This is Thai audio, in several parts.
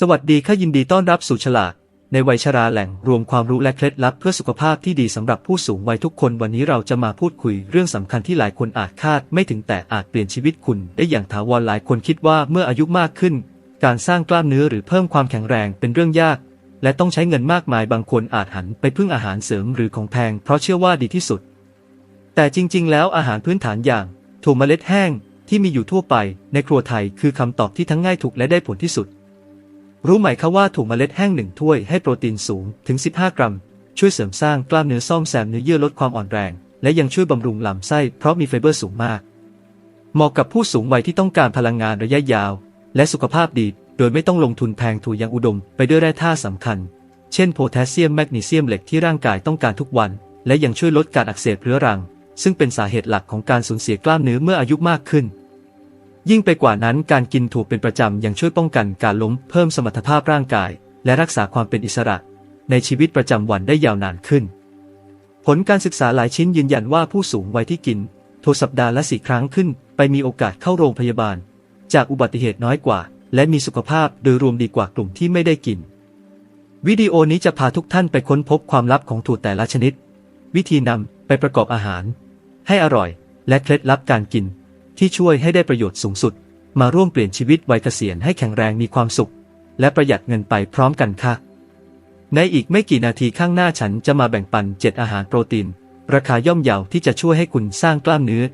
สวัสดีค่ะยินดีต้อนรับสู่ฉลาด ในวัยชราแหล่งรวมความรู้และเคล็ดลับเพื่อสุขภาพที่ดีสำหรับผู้สูงวัยทุกคนวันนี้เราจะมาพูดคุยเรื่องสำคัญที่หลายคนอาจคาด ไม่ถึงแต่อาจเปลี่ยนชีวิตคุณ ได้อย่างถาวรหลายคนคิดว่าเมื่ออายุมากขึ้น การสร้างกล้ามเนื้อหรือเพิ่มความแข็งแรงเป็นเรื่องยาก และต้องใช้เงินมากมายบางคนอาจหันไปพึ่งอาหารเสริมหรือของแพงเพราะเชื่อว่าดีที่สุด แต่จริง ๆ แล้วอาหารพื้นฐานอย่างถั่วเมล็ดแห้งที่มีอยู่ทั่วไป ในครัวไทยคือคำตอบที่ทั้งง่ายถูกและได้ผลที่สุด รู้ไหมคะว่าถั่วเมล็ดแห้งหนึ่งถ้วยให้โปรตีนสูงถึง 15 กรัม ช่วยเสริมสร้างกล้ามเนื้อซ่อมแซมเนื้อเยื่อลดความอ่อนแรง และยังช่วยบำรุงลำไส้เพราะมีไฟเบอร์สูงมาก เหมาะกับผู้สูงวัยที่ต้องการพลังงานระยะยาว และสุขภาพดี โดยไม่ต้องลงทุนแพงถั่วยังอุดม ไปด้วยแร่ธาตุสำคัญ เช่นโพแทสเซียมแมกนีเซียมเหล็กที่ร่างกายต้องการทุกวัน และยังช่วยลดการอักเสบเรื้อรัง ซึ่งเป็นสาเหตุหลักของการสูญเสียกล้ามเนื้อเมื่ออายุมากขึ้น ยิ่งไปกว่านั้นการกินถั่วเป็นประจำยังช่วยป้องกันการล้มเพิ่มสมรรถภาพร่างกาย และรักษาความเป็นอิสระ ในชีวิตประจำวันได้ยาวนานขึ้น ผลการศึกษาหลายชิ้นยืนยันว่าผู้สูงวัยที่กินถั่วสัปดาห์ละสี่ครั้งขึ้น ไปมีโอกาสเข้าโรงพยาบาล จากอุบัติเหตุน้อยกว่า และมีสุขภาพโดยรวมดีกว่ากลุ่มที่ไม่ได้กิน วิดีโอนี้จะพาทุกท่านไปค้นพบความลับของถั่วแต่ละชนิด วิธีนำไปประกอบอาหาร ให้อร่อย และเคล็ดลับการกิน ที่ช่วยให้ได้ประโยชน์สูงสุด มาร่วมเปลี่ยนชีวิตวัยเกษียณให้แข็งแรงมีความสุข และประหยัดเงินไปพร้อมกันค่ะ ในอีกไม่กี่นาทีข้างหน้าฉันจะมาแบ่งปัน 7 อาหารโปรตีน ราคาย่อมเยาที่จะช่วยให้คุณสร้างกล้ามเนื้อ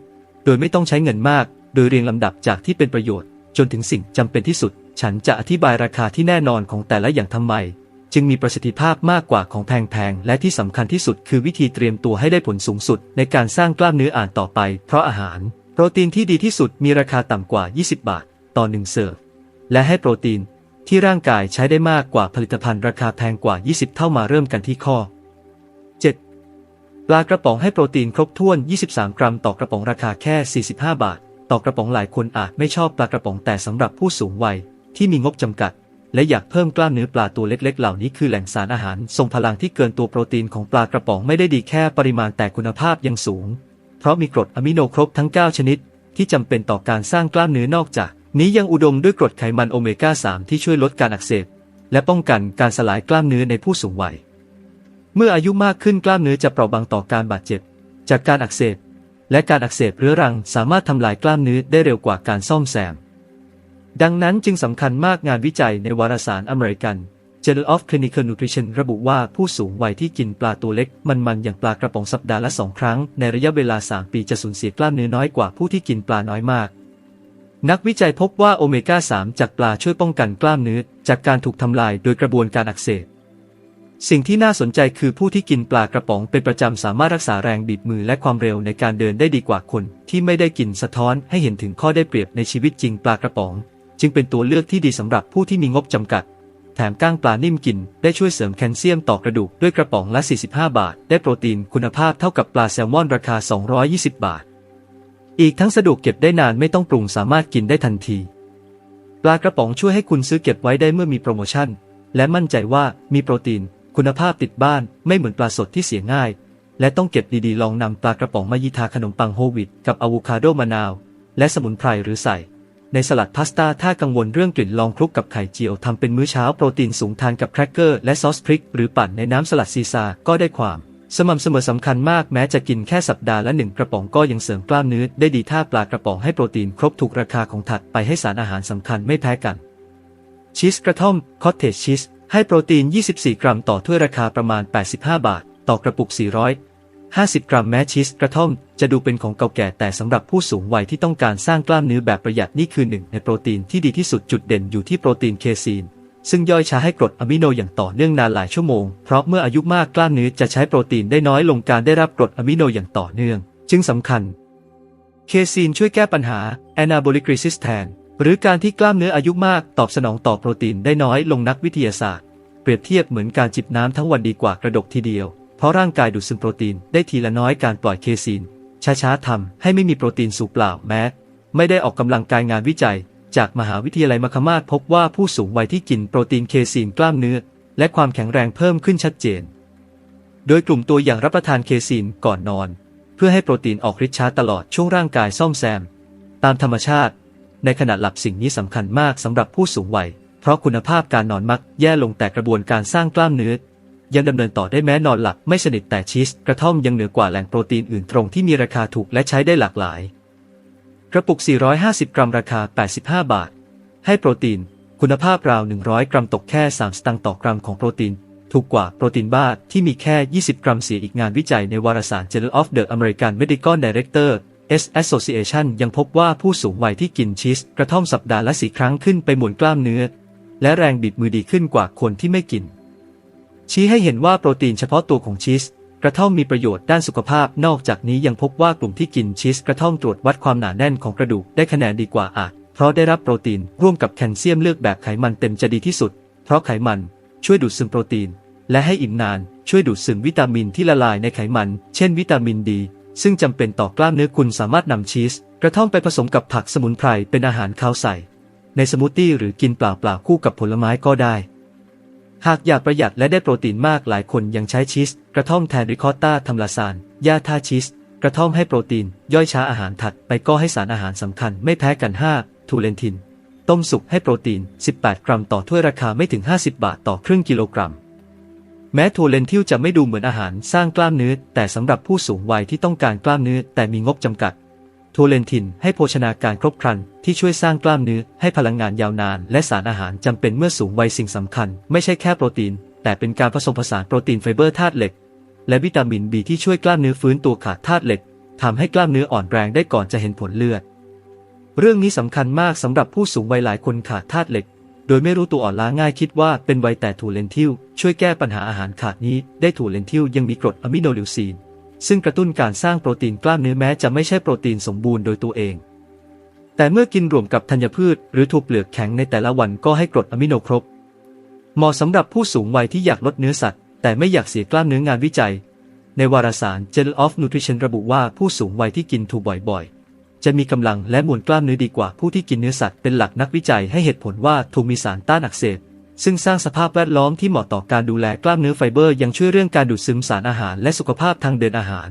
โดยไม่ต้องใช้เงินมาก โดยเรียงลำดับจากที่เป็นประโยชน์ จนถึงสิ่งจำเป็นที่สุด ฉันจะอธิบายราคาที่แน่นอนของแต่ละอย่างทำไมจึงมีประสิทธิภาพมากกว่าของแพงๆ และที่สำคัญที่สุดคือวิธีเตรียมตัวให้ได้ผลสูงสุดในการสร้างกล้ามเนื้ออ่านต่อไป เพราะอาหาร โปรตีนที่ดีที่สุดมีราคาต่ำกว่า 20 บาท ต่อหนึ่งเสิร์ฟ และให้โปรตีนที่ร่างกายใช้ได้มากกว่าผลิตภัณฑ์ราคาแพงกว่า 20 เท่ามาเริ่มกันที่ข้อ 7. ปลากระป๋องให้โปรตีนครบถ้วน 23 กรัม ต่อกระป๋องราคาแค่ 45 บาท ต่อกระป๋องหลายคนอาจไม่ชอบปลากระป๋องแต่สำหรับผู้สูงวัยที่มีงบจำกัด และอยากเพิ่มกล้ามเนื้อปลาตัวเล็ก ๆ เหล่านี้คือแหล่งสารอาหารทรงพลังที่เกินตัวโปรตีนของปลากระป๋องไม่ได้ดีแค่ปริมาณแต่คุณภาพยังสูง เพราะมีกรดอะมิโนครบทั้ง 9 ชนิด ที่จำเป็นต่อการสร้างกล้ามเนื้อนอกจาก นี้ยังอุดมด้วยกรดไขมันโอเมก้า 3 ที่ช่วยลดการอักเสบ และป้องกันการสลายกล้ามเนื้อในผู้สูงวัย เมื่ออายุมากขึ้นกล้ามเนื้อจะเปราะบางต่อการบาดเจ็บ จากการอักเสบ และการอักเสบเรื้อรังสามารถทำลายกล้ามเนื้อได้เร็วกว่าการซ่อมแซม ดังนั้นจึงสำคัญมากงานวิจัยในวารสารอเมริกัน Journal of Clinical Nutrition ระบุว่าผู้สูงวัยที่กินปลาตัวเล็ก มันๆอย่างปลากระป๋องสัปดาห์ละสองครั้ง ในระยะเวลา 3 ปีจะสูญเสียกล้ามเนื้อน้อยกว่าผู้ที่กินปลาน้อยมาก นักวิจัยพบว่าโอเมก้า 3 จากปลาช่วยป้องกันกล้ามเนื้อจากการถูกทำลายโดยกระบวนการอักเสบสิ่งที่น่าสนใจคือผู้ที่กินปลากระป๋องเป็นประจำสามารถรักษาแรงบีบมือและความเร็วในการเดินได้ดีกว่าคน ที่ไม่ได้กินสะท้อนให้เห็นถึงข้อได้เปรียบในชีวิตจริงปลากระป๋อง จึงเป็นตัวเลือกที่ดีสำหรับผู้ที่มีงบจำกัด แถมก้างปลานิ่มกิน ได้ช่วยเสริมแคลเซียมต่อกระดูกด้วยกระป๋องละ 45 บาท ได้โปรตีนคุณภาพเท่ากับปลาแซลมอนราคา 220 บาท อีกทั้งสะดวกเก็บได้นานไม่ต้องปรุงสามารถกินได้ทันที ปลากระป๋องช่วยให้คุณซื้อเก็บไว้ได้เมื่อมีโปรโมชั่น และมั่นใจว่ามีโปรตีน คุณภาพติดบ้าน ไม่เหมือนปลาสดที่เสียง่าย และต้องเก็บดีๆ ลองนำปลากระป๋องมายีทาขนมปังโฮลวิตกับอะโวคาโดมะนาว และสมุนไพรหรือใส่ ในสลัดพาสต้าถ้ากังวลเรื่องกลิ่นลองคลุกกับไข่เจียวทำเป็นมื้อเช้าโปรตีนสูงทานกับแครกเกอร์และซอสพริก หรือปั่นในน้ำสลัดซีซาก็ได้ความ สม่ำเสมอสำคัญมากแม้จะกินแค่สัปดาห์ละหนึ่งกระป๋องก็ยังเสริมกล้ามเนื้อได้ดีถ้าปลากระป๋องให้โปรตีนครบถูกราคาของถัดไปให้สารอาหารสำคัญไม่แพ้กัน ชีสกระท่อมคอตเทจชีสให้โปรตีน 24 กรัมต่อถ้วยราคาประมาณ 85 บาท ต่อกระปุก 50 กรัมแม้ชีสกระท่อม จะดูเป็นของเก่าแก่แต่สำหรับผู้สูงวัยที่ต้องการสร้างกล้ามเนื้อแบบประหยัดนี่คือหนึ่งในโปรตีนที่ดีที่สุดจุดเด่นอยู่ที่โปรตีนเคซีน ซึ่งย่อยช้าให้กรดอะมิโนอย่างต่อเนื่องนานหลายชั่วโมง เพราะเมื่ออายุมากกล้ามเนื้อจะใช้โปรตีนได้น้อยลงการได้รับกรดอะมิโนอย่างต่อเนื่อง จึงสำคัญ เคซีนช่วยแก้ปัญหา anabolic resistance หรือการที่กล้ามเนื้ออายุมากตอบสนองต่อโปรตีนได้น้อยลงนักวิทยาศาสตร์ เปรียบเทียบเหมือนการจิบน้ำทั้งวันดีกว่ากระดกทีเดียว เพราะร่างกายดูดซึมโปรตีนได้ทีละน้อยการปล่อยเคซีน ช้าๆทำให้ไม่มีโปรตีนสูบเปล่าแม้ ไม่ได้ออกกำลังกายงานวิจัย จากมหาวิทยาลัยมคมาศพบว่าผู้สูงวัยที่กินโปรตีนเคซีนกล้ามเนื้อ และความแข็งแรงเพิ่มขึ้นชัดเจน โดยกลุ่มตัวอย่างรับประทานเคซีนก่อนนอน เพื่อให้โปรตีนออกฤทธิ์ช้าตลอดช่วงร่างกายซ่อมแซม ตามธรรมชาติ ในขณะหลับสิ่งนี้สำคัญมากสำหรับผู้สูงวัยเพราะคุณภาพการนอนมักแย่ลงแต่กระบวนการสร้างกล้ามเนื้อ ยังดำเนินต่อได้แม้นอนหลับไม่สนิทแต่ชีสกระท่อมยังเหนือกว่าแหล่งโปรตีนอื่นตรงที่มีราคาถูกและใช้ได้หลากหลาย กระปุก 450 กรัมราคา 85 บาท ให้โปรตีน คุณภาพราว 100 กรัมตกแค่ 3 สตางค์ต่อกรัมของโปรตีน ถูกกว่าโปรตีนบ้าที่มีแค่ 20 กรัมเสียอีกงานวิจัยในวารสาร Journal of the American Medical Director S Association ยังพบว่าผู้สูงวัยที่กินชีสกระท่อมสัปดาห์ละสี่ครั้งขึ้นไปหมวลกล้ามเนื้อ และแรงบิดมือดีขึ้นกว่าคนที่ไม่กิน ชี้ให้เห็นว่าโปรตีนเฉพาะตัวของชีสกระท่อมมีประโยชน์ด้านสุขภาพ นอกจากนี้ยังพบว่ากลุ่มที่กินชีสกระท่อมตรวจวัดความหนาแน่นของกระดูกได้คะแนนดีกว่าอาจเพราะได้รับโปรตีนร่วมกับแคลเซียมเลือกแบบไขมันเต็มจะดีที่สุด เพราะไขมันช่วยดูดซึมโปรตีน และให้อิ่มนานช่วยดูดซึมวิตามินที่ละลายในไขมัน เช่นวิตามินดี ซึ่งจำเป็นต่อกล้ามเนื้อคุณสามารถนำชีส กระท่อมไปผสมกับผักสมุนไพรเป็นอาหารข้าวใส่ ในสมูทตี้หรือกินเปล่าๆคู่กับผลไม้ก็ได้ หากอยากประหยัดและได้โปรตีนมากหลายคนยังใช้ชีส กระท่อมแทนริคอตตาทำลาซานยาท่าชีส กระท่อมให้โปรตีน ย่อยช้าอาหารถัดไปก็ให้สารอาหารสำคัญไม่แพ้กัน 5 ทูเลนทิน ต้มสุกให้โปรตีน 18 กรัมต่อถ้วยราคาไม่ถึง 50 บาทต่อครึ่งกิโลกรัม แม้ทูเลนทิลจะไม่ดูเหมือนอาหารสร้างกล้ามเนื้อแต่สำหรับผู้สูงวัยที่ต้องการกล้ามเนื้อแต่มีงบจำกัด ทูเลนทินให้โภชนาการครบครันที่ช่วยสร้างกล้ามเนื้อให้พลังงานยาวนาน และสารอาหารจำเป็นเมื่อสูงวัยสิ่งสำคัญ ไม่ใช่แค่โปรตีน แต่เป็นการผสมผสานโปรตีนไฟเบอร์ธาตุเหล็ก และวิตามินบีที่ช่วยกล้ามเนื้อฟื้นตัวขาดธาตุเหล็กทำให้กล้ามเนื้ออ่อนแรงได้ก่อนจะเห็นผลเลือด เรื่องนี้สำคัญมากสำหรับผู้สูงวัยหลายคนขาดธาตุเหล็ก โดยไม่รู้ตัวอ่อนล้าง่ายคิดว่าเป็นวัยแต่ถั่วเลนทิลช่วยแก้ปัญหาอาหารขาดนี้ได้ถั่วเลนทิลยังมีกรดอะมิโนลิวซีน ซึ่งกระตุ้นการสร้างโปรตีนกล้ามเนื้อแม้จะไม่ใช่โปรตีนสมบูรณ์โดยตัวเอง แต่เมื่อกินรวมกับธัญพืช หรือถั่วเปลือกแข็งในแต่ละวันก็ให้กรดอะมิโนครบ เหมาะสำหรับผู้สูงวัยที่อยากลดเนื้อสัตว์ แต่ไม่อยากเสียกล้ามเนื้องานวิจัย ในวารสาร Journal of Nutrition ระบุว่าผู้สูงวัยที่กินถั่วบ่อยๆ จะมีกำลังและมวลกล้ามเนื้อดีกว่าผู้ที่กินเนื้อสัตว์เป็นหลักนักวิจัยให้เหตุผลว่าถั่วมีสารต้านอักเสบ ซึ่งสร้างสภาพแวดล้อมที่เหมาะต่อการดูแลกล้ามเนื้อไฟเบอร์ยังช่วยเรื่องการดูดซึมสารอาหารและสุขภาพทางเดินอาหาร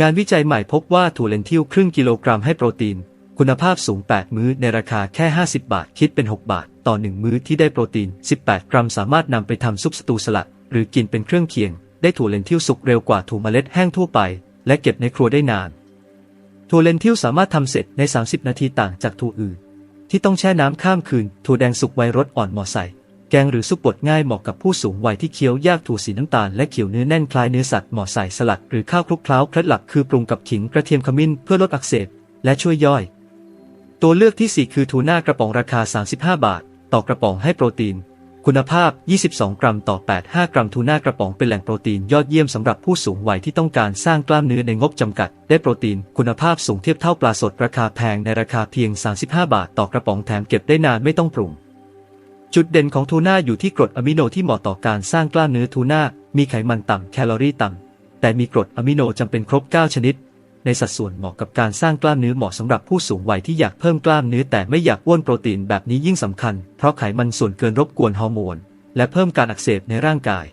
งานวิจัยใหม่พบว่าถั่วเลนทิลครึ่งกิโลกรัมให้โปรตีน คุณภาพสูง 8 มื้อในราคาแค่ 50 บาท คิดเป็น 6 บาท ต่อ 1 มื้อที่ได้โปรตีน 18 กรัม สามารถนำไปทำซุปสตูสลัด หรือกินเป็นเครื่องเคียง ได้ถั่วเลนทิลสุกเร็วกว่าถั่วเมล็ดแห้งทั่วไป และเก็บในครัวได้นานถั่วเลนทิลสามารถทำเสร็จใน 30 นาทีต่างจากถั่วอื่น ที่ต้องแช่น้ำข้ามคืน ถั่วแดงสุกไวรสอ่อนเหมาะใส่ แกงหรือซุปบดง่ายเหมาะกับผู้สูงวัยที่เคี้ยวยากถั่วสีน้ำตาลและเขียวเนื้อแน่นคล้ายเนื้อสัตว์เหมาะใส่สลัดหรือข้าวคลุกเคล้าเคล็ดลับคือปรุงกับขิงกระเทียมขมิ้นเพื่อลดอักเสบและช่วยย่อย ตัวเลือกที่ 4 คือทูน่ากระป๋องราคา 35 บาท ต่อกระป๋องให้โปรตีน คุณภาพ 22 กรัมต่อ 85 กรัมทูน่ากระป๋องเป็นแหล่งโปรตีนยอดเยี่ยมสำหรับผู้สูงวัยที่ต้องการสร้างกล้ามเนื้อในงบจำกัด ได้โปรตีน คุณภาพสูงเทียบเท่าปลาสดราคาแพงในราคาเพียง 35 บาทต่อกระป๋องแถมเก็บได้นานไม่ต้องปรุง จุดเด่นของทูน่าอยู่ที่กรดอะมิโนที่เหมาะต่อการสร้างกล้ามเนื้อทูน่ามีไขมันต่ำแคลอรี่ต่ำแต่มีกรดอะมิโนจำเป็นครบ 9 ชนิด ในสัดส่วนเหมาะกับการสร้างกล้ามเนื้อเหมาะสำหรับผู้สูงวัยที่อยากเพิ่มกล้ามเนื้อแต่ไม่อยากอ้วนโปรตีนแบบนี้ยิ่งสำคัญ เพราะไขมันส่วนเกินรบกวนฮอร์โมน และเพิ่มการอักเสบในร่างกาย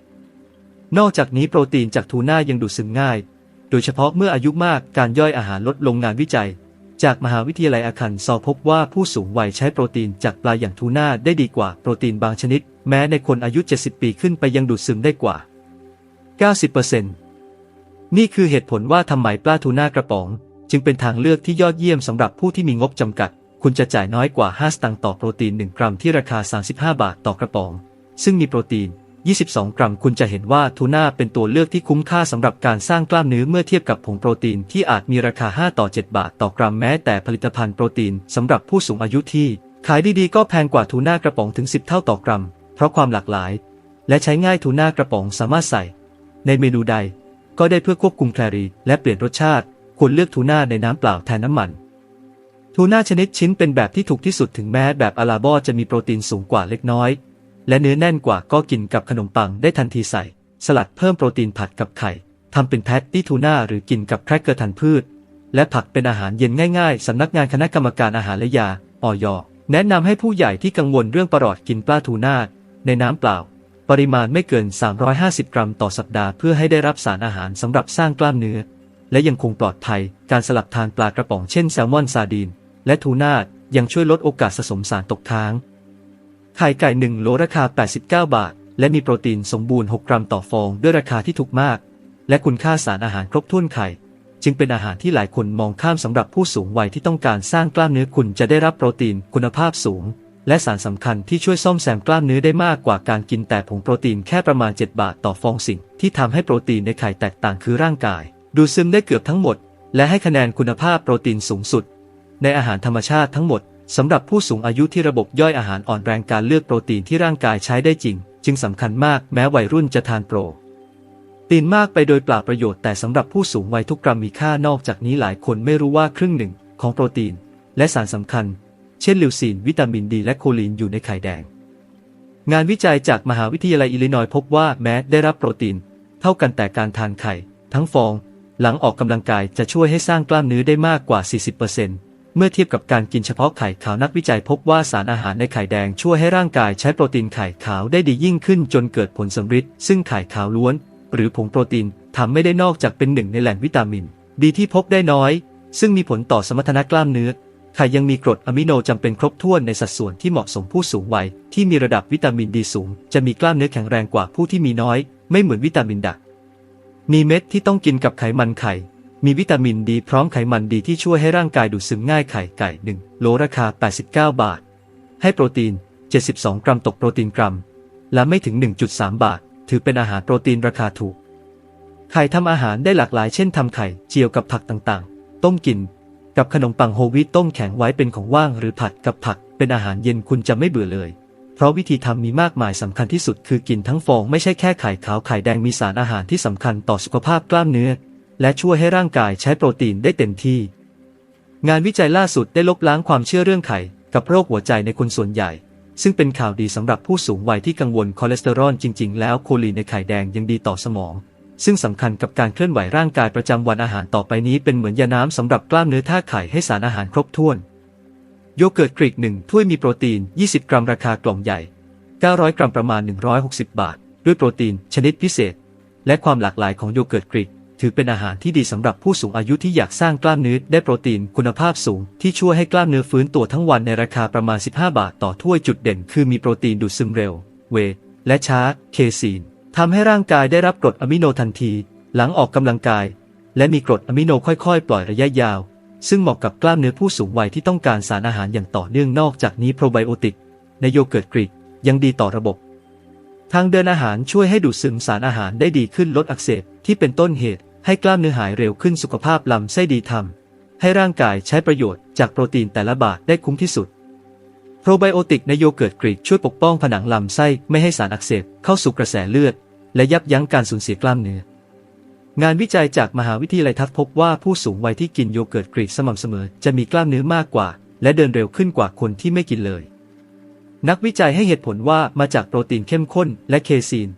นอกจากนี้โปรตีนจากทูน่ายังดูดซึมง่าย โดยเฉพาะเมื่ออายุมากการย่อยอาหารลดลงงานวิจัย จากมหาวิทยาลัยอาคันซอพบว่าผู้สูงวัยใช้โปรตีนจากปลาอย่างทูน่าได้ดีกว่าโปรตีนบางชนิด แม้ในคนอายุ 70 ปีขึ้นไปยังดูดซึมได้กว่า 90% นี่คือเหตุผลว่าทำไมปลาทูน่ากระป๋อง จึงเป็นทางเลือกที่ยอดเยี่ยมสำหรับผู้ที่มีงบจำกัด คุณจะจ่ายน้อยกว่า 5 สตางค์ต่อโปรตีน 1 กรัมที่ราคา 35 บาทต่อกระป๋อง ซึ่งมีโปรตีน 22 กรัม คุณจะเห็นว่าทูน่าเป็นตัวเลือกที่คุ้มค่าสำหรับการสร้างกล้ามเนื้อเมื่อเทียบกับผงโปรตีนที่อาจมีราคา 5 ต่อ 7 บาทต่อกรัมแม้แต่ผลิตภัณฑ์โปรตีนสำหรับผู้สูงอายุที่ ขายดีๆก็แพงกว่าทูน่ากระป๋องถึง 10 เท่าต่อกรัม เพราะความหลากหลาย และใช้ง่ายทูน่ากระป๋องสามารถใส่ ในเมนูใด ก็ได้เพื่อควบคุมแคลอรี่และเปลี่ยนรสชาติ ควรเลือกทูน่าในน้ำเปล่าแทนน้ำมันทูน่าชนิดชิ้นเป็นแบบที่ถูกที่สุดถึงแม้แบบอาราบอจะมีโปรตีนสูงกว่าเล็กน้อย และเนื้อแน่นกว่าก็กินกับขนมปังได้ทันทีใส่ สลัดเพิ่มโปรตีนผัดกับไข่ทำเป็นแพตตี้ทูน่าหรือกินกับแครกเกอร์ทันพืช และผักเป็นอาหารเย็นง่ายๆสำนักงานคณะกรรมการอาหารและยาออยแนะนำให้ผู้ใหญ่ที่กังวลเรื่องประหลอดกินปลาทูน่าในน้ำเปล่า ปริมาณไม่เกิน 350 กรัมต่อสัปดาห์เพื่อให้ได้รับสารอาหารสำหรับสร้างกล้ามเนื้อ และยังคงปลอดภัย การสลับทานปลากระป๋องเช่นแซลมอนซาดีน และทูน่ายังช่วยลดโอกาสสะสมสารตกค้าง ไข่ไก่1โลราคา 89 บาท และมีโปรตีนสมบูรณ์ 6 กรัมต่อฟองด้วยราคาที่ถูกมาก และคุณค่าสารอาหารครบถ้วนไข่ จึงเป็นอาหารที่หลายคนมองข้ามสำหรับผู้สูงวัยที่ต้องการสร้างกล้ามเนื้อคุณจะได้รับโปรตีนคุณภาพสูง และสารสำคัญที่ช่วยซ่อมแซมกล้ามเนื้อได้มากกว่าการกินแต่ผงโปรตีนแค่ประมาณ 7 บาทต่อฟองสิ่ง ที่ทำให้โปรตีนในไข่แตกต่างคือร่างกาย ดูดซึมได้เกือบทั้งหมด และให้คะแนนคุณภาพโปรตีนสูงสุด ในอาหารธรรมชาติทั้งหมดสำหรับผู้สูงอายุที่ระบบย่อยอาหารอ่อนแรงการเลือกโปรตีนที่ร่างกายใช้ได้จริง จึงสำคัญมากแม้วัยรุ่นจะทานโปรตีนมากไปโดยเปล่าประโยชน์แต่สำหรับผู้สูงวัยทุกกรัมมีค่านอกจากนี้หลายคนไม่รู้ว่าครึ่งหนึ่งของโปรตีน และสารสำคัญ เช่นลิวซีน วิตามินดี และโคลีนอยู่ในไข่แดง งานวิจัยจากมหาวิทยาลัยอิลลินอยส์พบว่าแม้ได้รับโปรตีน เท่ากันแต่การทานไข่ ทั้งฟอง หลังออกกำลังกายจะช่วยให้สร้างกล้ามเนื้อได้มากกว่า 40%เมื่อเทียบกับการกินเฉพาะไข่ขาวนักวิจัยพบว่าสารอาหารในไข่แดงช่วยให้ร่างกายใช้โปรตีนไข่ขาวได้ดียิ่งขึ้นจนเกิดผลสำฤทธิ์ซึ่งไข่ขาวล้วน หรือผงโปรตีนทำไม่ได้นอกจากเป็นหนึ่งในแหล่งวิตามิน ดีที่พบได้น้อย ซึ่งมีผลต่อสมรรถนะกล้ามเนื้อ ไข่ยังมีกรดอะมิโนจำเป็นครบถ้วนในสัดส่วนที่เหมาะสมผู้สูงวัย ที่มีระดับวิตามินดีสูง จะมีกล้ามเนื้อแข็งแรงกว่าผู้ที่มีน้อย ไม่เหมือนวิตามินดัก มีเม็ดที่ต้องกินกับไขมันไข่ มีวิตามินดีพร้อมไขมันดีที่ช่วยให้ร่างกายดูดซึมง่ายไข่ไก่1โลราคา 89 บาท ให้โปรตีน 72 กรัมตกโปรตีนกรัม และไม่ถึง 1.3 บาท ถือเป็นอาหารโปรตีนราคาถูกไข่ทำอาหารได้หลากหลายเช่นทำไข่เจียวกับผักต่างๆ ต้มกิน กับขนมปังโฮวีตต้มแข็งไว้เป็นของว่างหรือผัดกับผักเป็นอาหารเย็นคุณจะไม่เบื่อเลย เพราะวิธีทำมีมากมายสำคัญที่สุดคือกินทั้งฟองไม่ใช่แค่ไข่ขาวไข่แดงมีสารอาหารที่สำคัญต่อสุขภาพกล้ามเนื้อ และช่วยให้ร่างกายใช้โปรตีนได้เต็มที่ งานวิจัยล่าสุดได้ลบล้างความเชื่อเรื่องไข่กับโรคหัวใจในคนส่วนใหญ่ ซึ่งเป็นข่าวดีสำหรับผู้สูงวัยที่กังวลคอเลสเตอรอลจริง ๆ แล้วโคลีนในไข่แดงยังดีต่อสมอง ซึ่งสำคัญกับการเคลื่อนไหวร่างกายประจำวันอาหารต่อไปนี้เป็นเหมือนยาน้ำสำหรับกล้ามเนื้อท่าไข่ให้สารอาหารครบถ้วน โยเกิร์ตกรีกหนึ่งถ้วยมีโปรตีน 20 กรัมราคากล่องใหญ่ 900 กรัมประมาณ 160 บาท ด้วยโปรตีนชนิดพิเศษ และความหลากหลายของโยเกิร์ตกรีกถือเป็นอาหารที่ดีสำหรับผู้สูงอายุที่อยากสร้างกล้ามเนื้อได้โปรตีนคุณภาพสูง ที่ช่วยให้กล้ามเนื้อฟื้นตัวทั้งวันในราคาประมาณ 15 บาท ต่อถ้วยจุดเด่น คือมีโปรตีนดูดซึมเร็ว เวและช้า เคซีน ทำให้ร่างกายได้รับกรดอะมิโนทันที หลังออกกำลังกาย และมีกรดอะมิโนค่อยๆ ปล่อยระยะยาว ซึ่งเหมาะกับกล้ามเนื้อผู้สูงวัยที่ต้องการสารอาหารอย่างต่อเนื่องนอกจากนี้โปรไบโอติก ในโยเกิร์ตกรีกยังดีต่อระบบ ทางเดินอาหารช่วยให้ดูดซึมสารอาหารได้ดีขึ้นลดอักเสบที่เป็นต้นเหตุให้กล้ามเนื้อหายเร็วขึ้นสุขภาพลำไส้ดีทำให้ร่างกายใช้ประโยชน์จากโปรตีนแต่ละบาทได้คุ้มที่สุด รไบโอติกในโยเกิร์ตกรีกช่วยปกป้องผนังลำไส้ไม่ให้สารอักเสบเข้าสู่กระแสเลือด และยับยั้งการสูญเสียกล้ามเนื้องานวิจัยจากมหาวิทยาลัยทัศพบว่าผู้สูงวัยที่กินโยเกิร์ตกรีกสม่ำเสมอจะมีกล้ามเนื้อมากกว่า และเดินเร็วขึ้นกว่าคนที่ไม่กินเลย นักวิจัยให้เหตุผลว่ามาจากโปรตีนเข้มข้นและเคซีน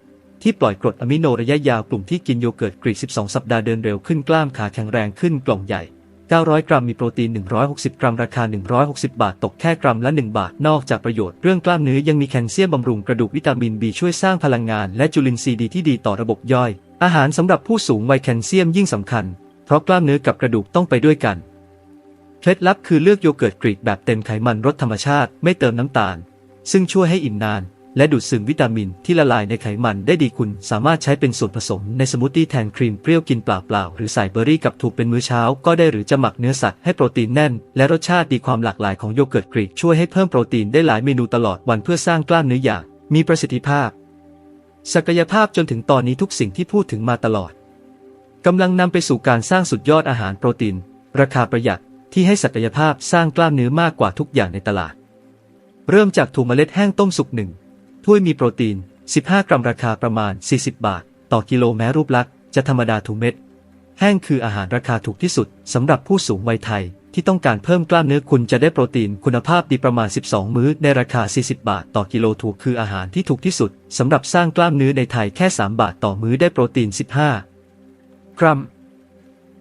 ที่ปล่อยกรดอะมิโนระยะยาวกลุ่มที่กินโยเกิร์ตกรีก 12 สัปดาห์เดินเร็วขึ้นกล้ามขาแข็งแรงขึ้นกล่องใหญ่ 900 กรัมมีโปรตีน 160 กรัมราคา 160 บาทตกแค่กรัมละ 1 บาท นอกจากประโยชน์เรื่องกล้ามเนื้อยังมีแคลเซียมบำรุงกระดูกวิตามินบีช่วยสร้างพลังงานและจุลินทรีย์ดีที่ดีต่อระบบย่อย อาหารสำหรับผู้สูงวัยแคลเซียมยิ่งสำคัญ เพราะกล้ามเนื้อกับกระดูกต้องไปด้วยกันเคล็ดลับคือเลือกโยเกิร์ตกรีกแบบเต็มไขมันรสธรรมชาติไม่เติมน้ำตาล ซึ่งช่วยให้อิ่มนาน และดูดซึมวิตามินที่ละลายในไขมันได้ดีคุณ สามารถใช้เป็นส่วนผสมในสมูทตี้แทนครีมเปรี้ยวกินเปล่าๆหรือใส่เบอร์รี่กับถูกเป็นมื้อเช้า ก็ได้หรือจะหมักเนื้อสัตว์ให้โปรตีนแน่น และรสชาติดีความหลากหลายของโยเกิร์ตกรีกช่วยให้เพิ่มโปรตีนได้หลายเมนูตลอดวันเพื่อสร้างกล้ามเนื้ออย่าง มีประสิทธิภาพ ศักยภาพจนถึงตอนนี้ทุกสิ่งที่พูดถึงมาตลอดกำลังนำไปสู่การสร้างสุดยอดอาหารโปรตีน ราคาประหยัดที่ให้ศักยภาพสร้างกล้ามเนื้อมากกว่าทุกอย่างในตลาด เริ่มจากถั่วเมล็ดแห้งต้มสุกหนึ่ง ถ้วยมีโปรตีน 15 กรัมราคาประมาณ 40 บาท ต่อกิโลแม้รูปลักษณ์จะธรรมดาถุงเม็ด แห้งคืออาหารราคาถูกที่สุดสำหรับผู้สูงวัยไทย ที่ต้องการเพิ่มกล้ามเนื้อคุณจะได้โปรตีนคุณภาพดีประมาณ 12 มื้อในราคา 40 บาท ต่อกิโลถูกคืออาหารที่ถูกที่สุดสำหรับสร้างกล้ามเนื้อในไทยแค่ 3 บาทต่อมื้อได้โปรตีน 15 กรัม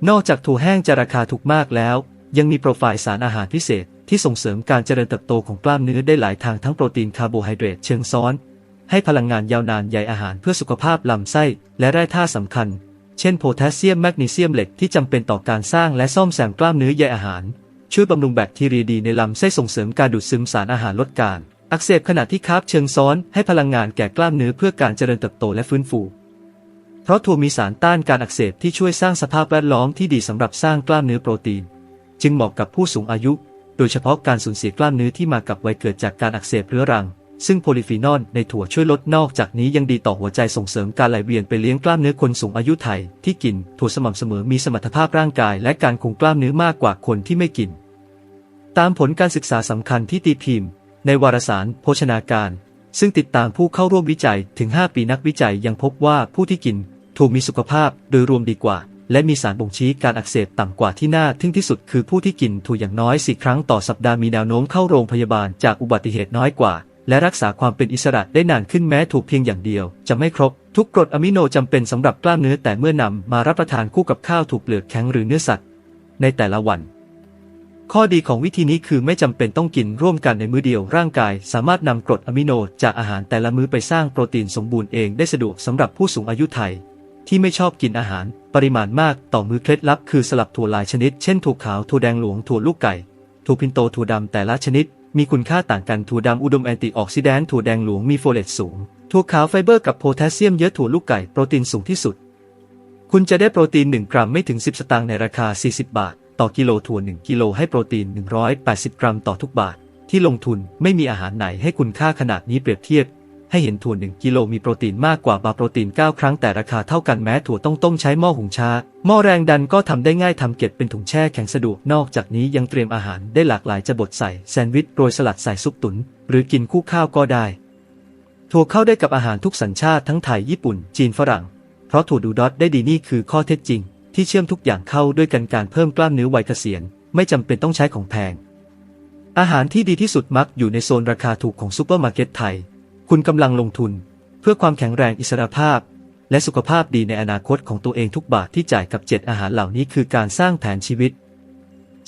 นอกจากถั่วแห้งจะราคาถูกมากแล้ว ยังมีโปรไฟล์สารอาหารพิเศษ ที่ส่งเสริมการเจริญเติบโตของกล้ามเนื้อได้หลายทางทั้งโปรตีนคาร์โบไฮเดรตเชิงซ้อน ให้พลังงานยาวนานใยอาหารเพื่อสุขภาพลำไส้ และแร่ธาตุสำคัญ เช่นโพแทสเซียมแมกนีเซียมเหล็กที่จำเป็นต่อการสร้างและซ่อมแซมกล้ามเนื้อใยอาหาร ช่วยบำรุงแบคทีเรียดีในลำไส้ส่งเสริมการดูดซึมสารอาหารลดการอักเสบขณะที่คาร์บเชิงซ้อนให้พลังงานแก่กล้ามเนื้อเพื่อการเจริญเติบโตและฟื้นฟู เพราะถั่วมีสารต้านการอักเสบที่ช่วยสร้างสภาพแวดล้อมที่ดีสำหรับสร้างกล้ามเนื้อโปรตีน จึงเหมาะกับผู้สูงอายุ โดยเฉพาะการสูญเสียกล้ามเนื้อที่มากับวัยเกิดจากการอักเสบเรื้อรัง ซึ่งโพลีฟีนอลในถั่วช่วยลดนอกจากนี้ยังดีต่อหัวใจส่งเสริมการไหลเวียนไปเลี้ยงกล้ามเนื้อคนสูงอายุไทย ที่กินถั่วสม่ำเสมอมีสมรรถภาพร่างกาย และการคงกล้ามเนื้อมากกว่าคนที่ไม่กิน ตามผลการศึกษาสำคัญที่ตีพิมพ์ ในวารสาร โภชนาการ ซึ่งติดตามผู้เข้าร่วมวิจัยถึง 5 ปีนักวิจัยยังพบว่าผู้ที่กินถั่วมีสุขภาพโดยรวมดีกว่า และมีสารบ่งชี้การอักเสบต่ำกว่าที่น่าทึ่งที่สุดคือผู้ที่กินถั่วอย่างน้อยสี่ครั้งต่อสัปดาห์มีแนวโน้มเข้าโรงพยาบาลจากอุบัติเหตุน้อยกว่า และรักษาความเป็นอิสระได้นานขึ้นแม้ถูกเพียงอย่างเดียว จะไม่ครบ ทุกกรดอะมิโนจำเป็นสำหรับกล้ามเนื้อแต่เมื่อนำมารับประทานคู่กับข้าวถูกเปลือกแข็งหรือเนื้อสัตว์ ในแต่ละวันข้อดีของวิธีนี้คือไม่จำเป็นต้องกินร่วมกันในมื้อเดียวร่างกาย สามารถนำกรดอะมิโนจากอาหารแต่ละมื้อไปสร้างโปรตีนสมบูรณ์เองได้สะดวกสำหรับผู้สูงอายุไทย ที่ไม่ชอบกินอาหาร ปริมาณมากต่อมือเคล็ดลับคือสลับถั่วหลายชนิด เช่นถั่วขาว ถั่วแดงหลวง ถั่วลูกไก่ ถั่วพินโต ถั่วดำแต่ละชนิด มีคุณค่าต่างกัน ถั่วดำอุดมแอนตี้ออกซิแดนต์ ถั่วแดงหลวงมีโฟเลตสูง ถั่วขาวไฟเบอร์กับโพแทสเซียมเยอะ ถั่วลูกไก่โปรตีนสูงที่สุด คุณจะได้โปรตีน 1 กรัมไม่ถึง 10 สตางค์ในราคา 40 บาท ต่อกิโล ถั่ว 1 กิโลให้โปรตีน 180 กรัมต่อทุกบาท ที่ลงทุนไม่มีอาหารไหนให้คุณค่าขนาดนี้เปรียบเทียบ ให้เห็นถั่ว1กิโลมีโปรตีนมากกว่าบาร์โปรตีน 9 ครั้งแต่ราคาเท่ากันแม้ถั่วต้องต้มใช้หม้อหุงชา หม้อแรงดันก็ทำได้ง่ายทำเก็บเป็นถุงแช่แข็งสะดวกนอกจากนี้ยังเตรียมอาหารได้หลากหลายจะบดใส่แซนด์วิชโรยสลัดใส่ซุปตุ๋นหรือกินคู่ข้าวก็ได้ ถั่วเข้าได้กับอาหารทุกสัญชาติทั้งไทยญี่ปุ่น จีนฝรั่ง เพราะถั่วดูดอทได้ดีนี่คือข้อเท็จจริง ที่เชื่อมทุกอย่างเข้าด้วยกันการเพิ่มกล้ามเนื้อวัยเกษียณไม่จำเป็นต้องใช้ของแพงอาหารที่ดีที่สุดมักอยู่ในโซนราคาถูกของซูเปอร์มาร์เก็ตไทย คุณกำลังลงทุน เพื่อความแข็งแรงอิสรภาพ และสุขภาพดีในอนาคตของตัวเองทุกบาทที่จ่ายกับเจ็ดอาหารเหล่านี้คือการสร้างแผนชีวิต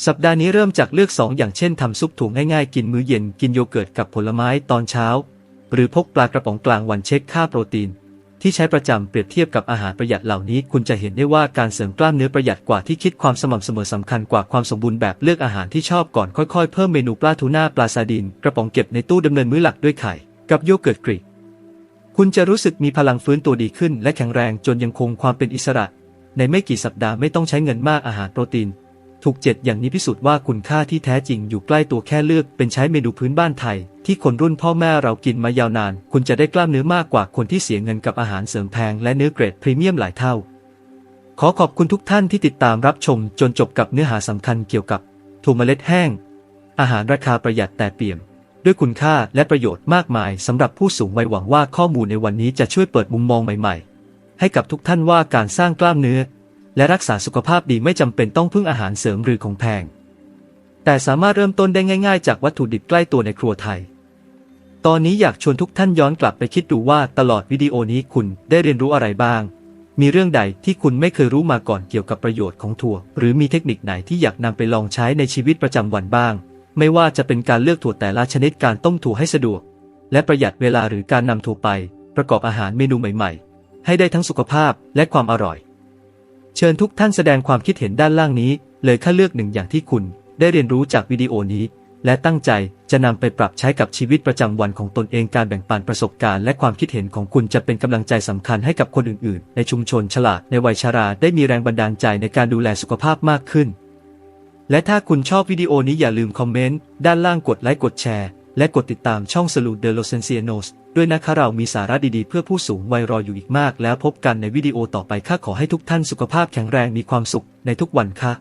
สัปดาห์นี้เริ่มจากเลือก 2 อย่างเช่นทำซุปถุงง่ายๆ กินมื้อเย็นกินโยเกิร์ตกับผลไม้ตอนเช้า หรือพกปลากระป๋องกลางวันเช็คค่าโปรตีนที่ใช้ประจำเปรียบเทียบกับอาหารประหยัดเหล่านี้ คุณจะเห็นได้ว่าการเสริมกล้ามเนื้อประหยัดกว่าที่คิดความสม่ำเสมอสำคัญกว่าความสมบูรณ์แบบเลือกอาหารที่ชอบก่อนค่อยๆ เพิ่มเมนูปลาทูน่าปลาซาดิน กระป๋องเก็บในตู้ดำเนินมื้อหลักด้วยไข่ กับโยเกิร์ตกรีก คุณจะรู้สึกมีพลังฟื้นตัวดีขึ้น และแข็งแรงจนยังคงความเป็นอิสระ ในไม่กี่สัปดาห์ไม่ต้องใช้เงินมากอาหารโปรตีน ถูกเจ็ดอย่างนี้พิสูจน์ว่าคุณค่าที่แท้จริงอยู่ใกล้ตัวแค่เลือกเป็นใช้เมนูพื้นบ้านไทย ที่คนรุ่นพ่อแม่เรากินมายาวนาน คุณจะได้กล้ามเนื้อมากกว่าคนที่เสียเงินกับอาหารเสริมแพงและเนื้อเกรดพรีเมียมหลายเท่า ขอขอบคุณทุกท่านที่ติดตามรับชมจนจบกับเนื้อหาสำคัญเกี่ยวกับถั่วเมล็ดแห้ง อาหารราคาประหยัดแต่เปี่ยม ด้วยคุณค่าและประโยชน์มากมายสำหรับผู้สูงวัยหวังว่าข้อมูลในวันนี้จะช่วยเปิดมุมมองใหม่ๆ ให้กับทุกท่านว่าการสร้างกล้ามเนื้อ และรักษาสุขภาพดีไม่จำเป็นต้องพึ่งอาหารเสริมหรือของแพง แต่สามารถเริ่มต้นได้ง่าย ๆ จากวัตถุดิบใกล้ตัวในครัวไทย ตอนนี้อยากชวนทุกท่านย้อนกลับไปคิดดูว่าตลอดวิดีโอนี้คุณได้เรียนรู้อะไรบ้าง มีเรื่องใดที่คุณไม่เคยรู้มาก่อนเกี่ยวกับประโยชน์ของถั่ว หรือมีเทคนิคไหนที่อยากนำไปลองใช้ในชีวิตประจำวันบ้าง ไม่ว่าจะเป็นการเลือกถั่วแต่ละชนิดการต้มถั่วให้สะดวก และประหยัดเวลาหรือการนำถั่วไป ประกอบอาหารเมนูใหม่ๆ ให้ได้ทั้งสุขภาพและความอร่อย เชิญทุกท่านแสดงความคิดเห็นด้านล่างนี้ เลยค่าเลือกหนึ่งอย่างที่คุณได้เรียนรู้จากวิดีโอนี้ และตั้งใจจะนำไปปรับใช้กับชีวิตประจำวันของตนเองการแบ่งปันประสบการณ์ และความคิดเห็นของคุณจะเป็นกำลังใจสำคัญให้กับคนอื่นๆ ในชุมชนฉลาดในวัยชาราได้มีแรงบันดาลใจในการดูแลสุขภาพมากขึ้น และถ้าคุณชอบวิดีโอนี้อย่าลืมคอมเมนต์ ด้านล่างกดไลค์กดแชร์ และกดติดตามช่อง s a l u t de los Ancianos ด้วยนะคะเรามีสาระดีๆ เพื่อผู้สูงวัยรออยู่อีกมาก แล้วพบกันในวิดีโอต่อไปข้าขอให้ทุกท่านสุขภาพแข็งแรงมีความสุขในทุกวันค่ะ